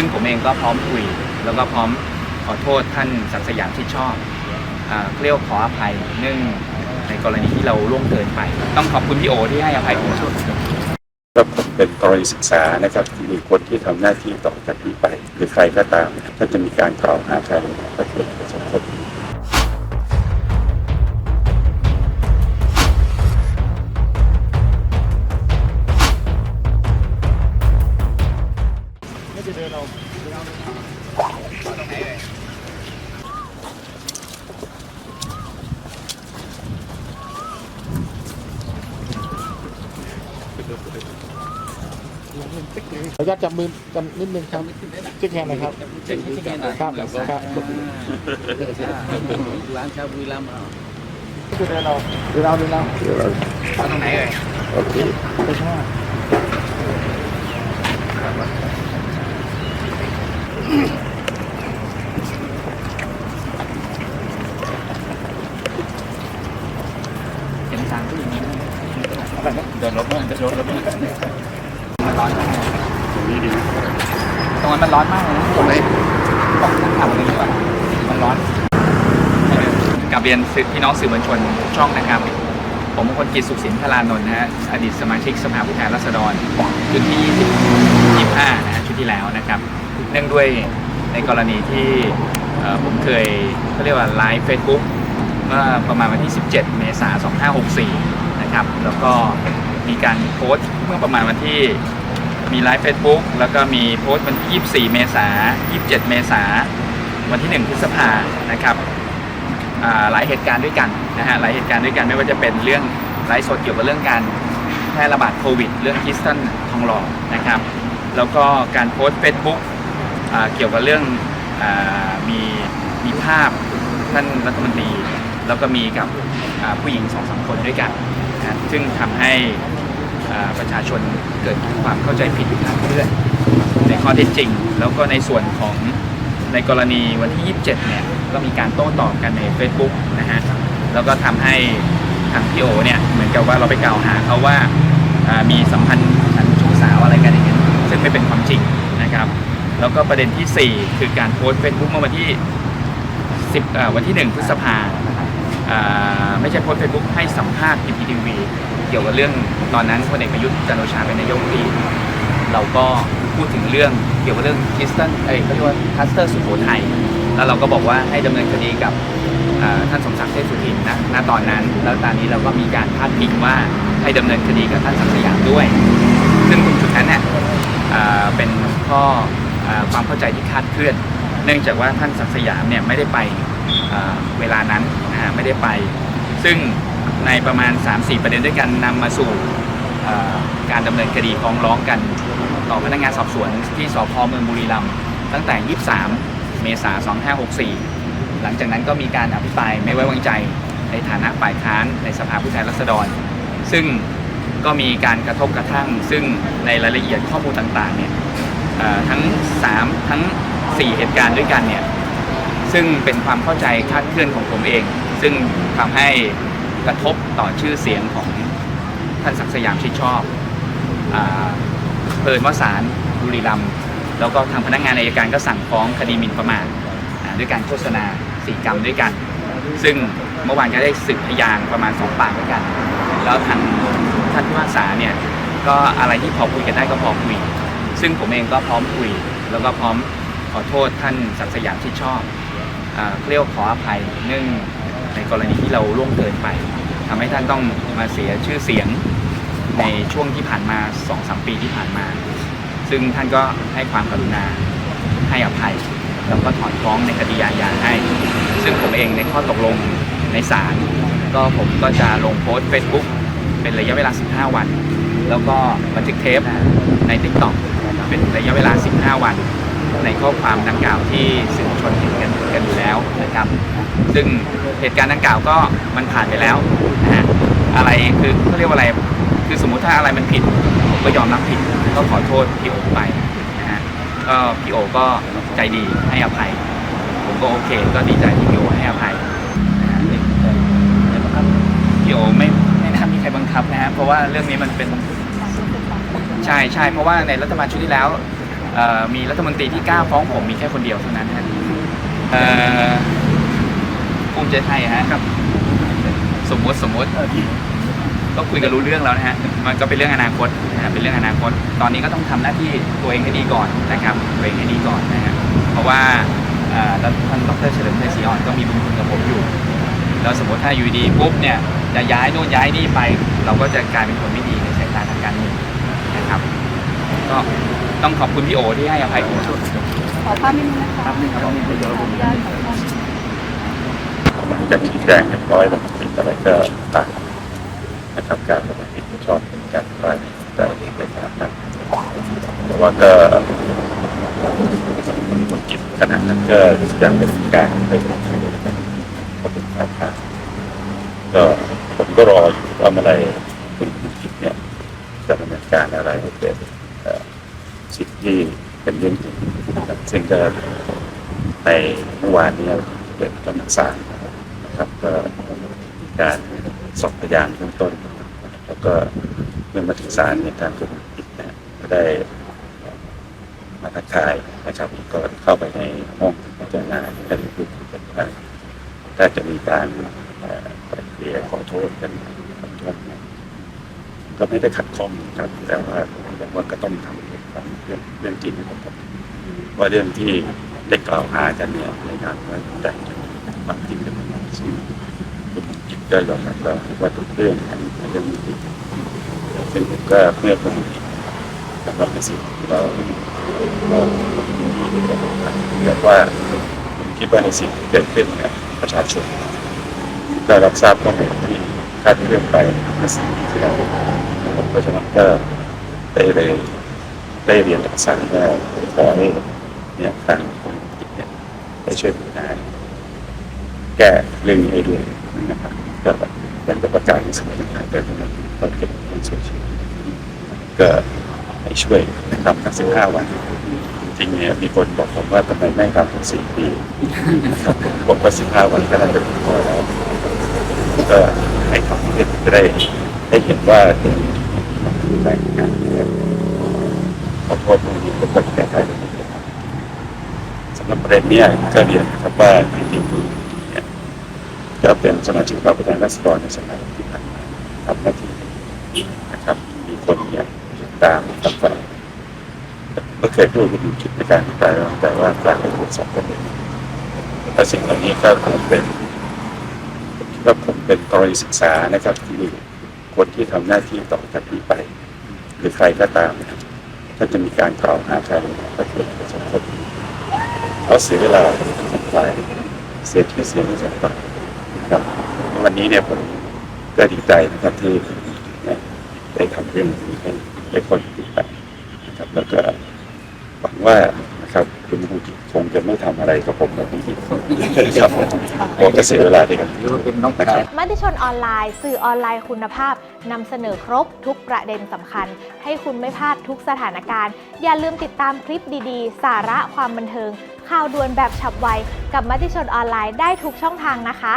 ซึ่งผมเองก็พร้อมคุย แล้วก็พร้อมขอโทษท่านศักดิ์สยามที่ชอบเรียกว่าขออภัยเนื่องในกรณีที่เราล่วงเกินไป ต้องขอบคุณพี่โอที่ให้อภัยผมก็เป็นกรณีศึกษานะครับที่มีคนที่ทำหน้าที่ต่อจากนี้ไป หรือใครก็ตาม ถ้าจะมีการกล่าวหาใครก็คือสังค มขออนุญาตจับมือกันนิดนึงครับเช็คแฮนด์หนะครับครับครับร้านชาบุรีรัมย์คือเดินเราเดินเราเดินเราตรงไหนเอ่ยโอเคไปข้างหน้า เห็นทางผู้หญิงนี้ไหมเดินรถเดินรถรถมันร้อนมากตรงนี้ดีนะตรงนั้นมันร้อนมากเลยตรงไหนบอกนักข่าวเลยดีกว่ามันร้อนกับเรียนสื่อพี่น้องสื่อมวลชนช่องนะครับ ผมมงคลกิจสุขสินธารานนท์นะฮะอดีตสมาชิกสภาผู้แทนราษฎรชุดที่25นะฮะชุดที่แล้วนะครับ เนื่องด้วยในกรณีที่ผมเคยเขาเรียกว่าไลฟ์เฟซบุ๊กเมื่อประมาณวันที่ 17 เมษายน 2564 นะครับ แล้วก็มีการโพสต์เมื่อประมาณวันที่มีไลฟ์เฟซบุ๊กแล้วก็มีโพสต์วันที่ 24 เมษายน 27 เมษายน วันที่ 1 พฤษภานะครับหลายเหตุการณ์ด้วยกันนะฮะหลายเหตุการณ์ด้วยกันไม่ว่าจะเป็นเรื่องไลฟ์สดเกี่ยวกับเรื่องการแพร่ระบาดโควิด เรื่องคิสตันทองหล่อนะครับ แล้วก็การโพสต์เฟซบุ๊ก เกี่ยวกับเรื่องอมีมีภาพท่านรัฐมนตรี แล้วก็มีกับผู้หญิงสองสามคนด้วยกันนะซึ่งทำให้ประชาชนเกิดความเข้าใจผิดคลาดเคลื่อนในข้อเท็จจริง แล้วก็ในส่วนของในกรณีวันที่ 27 เนี่ย ก็มีการโต้ตอบกันใน Facebook นะฮะ แล้วก็ทำให้ทางพี่โอเนี่ย เหมือนกับว่าเราไปกล่าวหาเขาว่ามีสัมพันธ์ฉันชู้สาวอะไรกันอย่างเงี้ยซึ่งไม่เป็นความจริงนะครับ แล้วก็ประเด็นที่ 4 คือการโพสต์ Facebook เมื่อวันที่10อ่าวันที่ 1 พฤษภาอ่าไม่ใช่โพสต์ Facebook ให้สัมภาษณ์พีพีทีวีเกี่ยวกับเรื่องตอนนั้นพลเอกประยุทธ์จันทร์โอชาเป็นนายกรัฐมนตรีเราก็พูดถึงเรื่องเกี่ยวกับเรื่องคริสตันเอ้ยเขาเรียกว่าคัสเตอร์สุโขทัยแล้วเราก็บอกว่าให้ดำเนินคดีกับอ่าท่านสมศักดิ์เทพสุทินนะณตอนนั้น แล้วตอนนี้เราก็มีการพาดพิงว่าให้ดำเนินคดีกับท่านศักดิ์สยามด้วย ซึ่งตรงจุดนั้นเนี่ยอ่าเป็นข้ออ่า ความเข้าใจที่คาดเคลื่อน เนื่องจากว่าท่านศักสยามเนี่ยไม่ได้ไปเวลานั้นนะไม่ได้ไป ซึ่งในประมาณ 3-4 ประเด็นด้วยกันนำมาสู่การดำเนินคดีฟ้องร้องกัน ต่อพนักงานสอบสวนที่สพเมืองบุรีรัมย์ตั้งแต่ 23 เมษายน 2564 หลังจากนั้นก็มีการอภิปรายไม่ไว้วางใจในฐานะฝ่ายค้านในสภาผู้แทนราษฎร ซึ่งก็มีการกระทบกระทั่ง ซึ่งในรายละเอียดข้อมูลต่างๆเนี่ย ทั้ง 3 ทั้ง 4 เหตุการณ์ด้วยกันเนี่ยซึ่งเป็นความเข้าใจคาดเคลื่อนของผมเอง ซึ่งทำให้กระทบต่อชื่อเสียงของท่านศักดิ์สยามชิดชอบเปิดว่าศาลบุรีรัมย์แล้วก็ทางพนักงานอายการก็สั่งฟ้องคดีหมิ่นประมาทด้วยการโฆษณาสีกรรมด้วยกัน ซึ่งเมื่อวานก็ได้สืบพยานประมาณสองปากด้วยกัน แล้วทางท่านผู้พิพากษาเนี่ยก็อะไรที่พอคุยกันได้ก็พอคุย ซึ่งผมเองก็พร้อมคุย แล้วก็พร้อมขอโทษท่านศักสยามชิดชอบเรียกว่าขออภัยเนื่องในกรณีที่เราล่วงเกินไปทำให้ท่านต้องมาเสียชื่อเสียงในช่วงที่ผ่านมา2อสปีที่ผ่านมา ซึ่งท่านก็ให้ความกรุณาให้อภัย แล้วก็ถอนฟ้องในคดีอาญาให้ ซึ่งผมเองในข้อตกลงในศาลก็ผมก็จะลงโพสต์ Facebook เป็นระยะเวลา 15 วัน แล้วก็บันทึกเทปใน TikTok เป็นระยะเวลา 15 วัน ในข้อความดังกล่าวที่สื่อมวลชนเห็นกันกันอยู่แล้วนะครับ ซึ่งเหตุการณ์ดังกล่าวก็มันผ่านไปแล้วนะฮะอะไรคือเขาเรียกว่าอะไรคือสมมุติถ้าอะไรมันผิดผมก็ยอมรับผิดก็ขอโทษพี่โอไปนะฮะก็พี่โอก็ใจดีให้อภัย ผมก็โอเคก็ดีใจที่พี่โอให้อภัยนะฮะพี่โอไม่ไม่น่ามีใครบังคับนะฮะเพราะว่าเรื่องนี้มันเป็น ใช่ใช่เพราะว่าในรัฐบาลชุดที่แล้วเอ่อมีรัฐมนตรีที่กล้าฟ้องผมมีแค่คนเดียวเท่านั้นฮะเอ่อภูมิใจไทยฮะครับ สมมติสมมติก็คุยกันรู้เรื่องแล้วนะฮะมันก็เป็นเรื่องอนาคตนะฮะเป็นเรื่องอนาคต ตอนนี้ก็ต้องทำหน้าที่ตัวเองให้ดีก่อนนะครับตัวเองให้ดีก่อนนะฮะเพราะว่าเอ่อแล้วท่านดรเฉลิมชัยศรีอ่อนก็มีบุญคุณกับผมอยู่แล้วสมมติถ้าอยู่ดีปุ๊บเนี่ยจะย้ายโน่นย้ายนี่ไป เราก็จะกลายเป็นคนไม่ดีในสายตาทางการเมืองนะ ครับ ก็ต้องขอบคุณพี่โอที่ให้อภัยผมขอภาพนิดนึงนะคะขออนุญาตขอภาพหลังจากชี้แจงเรียบร้อยแล้วเป็นอะไรก็ตามนะครับการปฏิบัติชอบเป็นการไปได้ในขนาดนั้นแต่ว่าก็กิจขนาดนั้นก็ยังเป็นการไปเป็นก็เป็นฝ่ายค้านก็ผมก็รออยู่ว่าเมื่อไหรคุณกิจเนี่ย จะดำเนินการอะไรให้เกิดสิ่งที่เป็นเรื่องจริงซึ่งก็ในเมื่อวานนี้เกิดกำลังสารนะครับก็การสอบพยานเบื้องต้น แล้วก็เมื่อมาถึงศาลเนี่ยทางคุณอิฐเนี่ยก็ได้มาทักทายนะครับก็เข้าไปในห้องพิจารณาก็ได้พูดคุยกันถ้าจะมีการเอ่อไกลเกลี่ยขอโทษกัน ก็ไม่ได้ขัดข้องครับแต่ว่าแต่ว่าก็ต้องทำเรื่องเรื่องจริงนะครับว่าเรื่องที่ได้กล่าวหากันเนี่ยในการว่าแต่งความจริงเป็นอย่างนั้นซึ่งผมคิดก็ยอมรับว่าทุกเรื่องนั้นเป็นเรื่องจริงซึ่งผมก็เมื่อผมสำหรับในสิ่งที่เราเรายินดีที่จะทำแต่ว่าผมคิดว่าในสิ่งที่เกิดขึ้นเนี่ยประชาชนได้รับทราบข้อมูลที่คาดเคลื่อนไปในสิ่งที่เรา ผมเพราะฉะนั้นก็ได้เลยได้เรียนกับศาลว่าขอให้เนี่ยทางคนจิตเนี่ยได้ช่วยดูได้แก้เรื่องนี้ให้ด้วยนะครับก็เป็นประกาศในสมัยนั้นเป็นตอนเก็บคนเสียชีวิตก็ให้ช่วยนะครับทั้งสิบห้าวันจริงเนี่ยมีคนบอกผมว่าทำไมไม่ทำถึงสี่ปีนะครับอกว่าสิบห้าวันก็น่าจะพอแล้วก็ให้ทำเพื่อจะได้ได้เห็นว่า แรงงานเนี่ยขอโทษตรงนี้ก็ต้องแก้ไขตรงนี้นะครับสำหรับประเด็นนี้ก็เรียนนะครับว่าจริงๆก็เป็นสมาชิกสภาผู้แทนราษฎรในสมัยที่ผ่านมาทำหน้าที่นะครับมีคนเนี่ยตามตัดฝ่ายไม่เคยพูดกับคิดในการอภิปรายแต่ว่าการไปตรวจสอบประเด็นและสิ่งเหล่านี้ก็คงเป็นก็คงเป็นกรณีศึกษานะครับที่คนที่ทำหน้าที่ต่อจากนี้ไป หรือใครก็ตามนะครับถ้าจะมีการกล่าวหาใครก็คือสังคบเขาเสียเวลาทำลายเสียชื่อเสียงของสังคมครับ วันนี้เนี่ยผมก็ดีใจนะครับที่ได้ทำเรื่องนี้ให้ได้คนติดตามนะครับ แล้วก็หวังว่านะครับคุณผู้ชม คงจะไม่ทำอะไรกับผมแบบนี้อีกครับผมจะเสียเวลาด้วยกันนะครับ มติชนออนไลน์ สื่อออนไลน์คุณภาพนำเสนอครบทุกประเด็นสำคัญ ให้คุณไม่พลาดทุกสถานการณ์ อย่าลืมติดตามคลิปดีๆ สาระความบันเทิง ข่าวด่วนแบบฉับไว กับมติชนออนไลน์ได้ทุกช่องทางนะคะ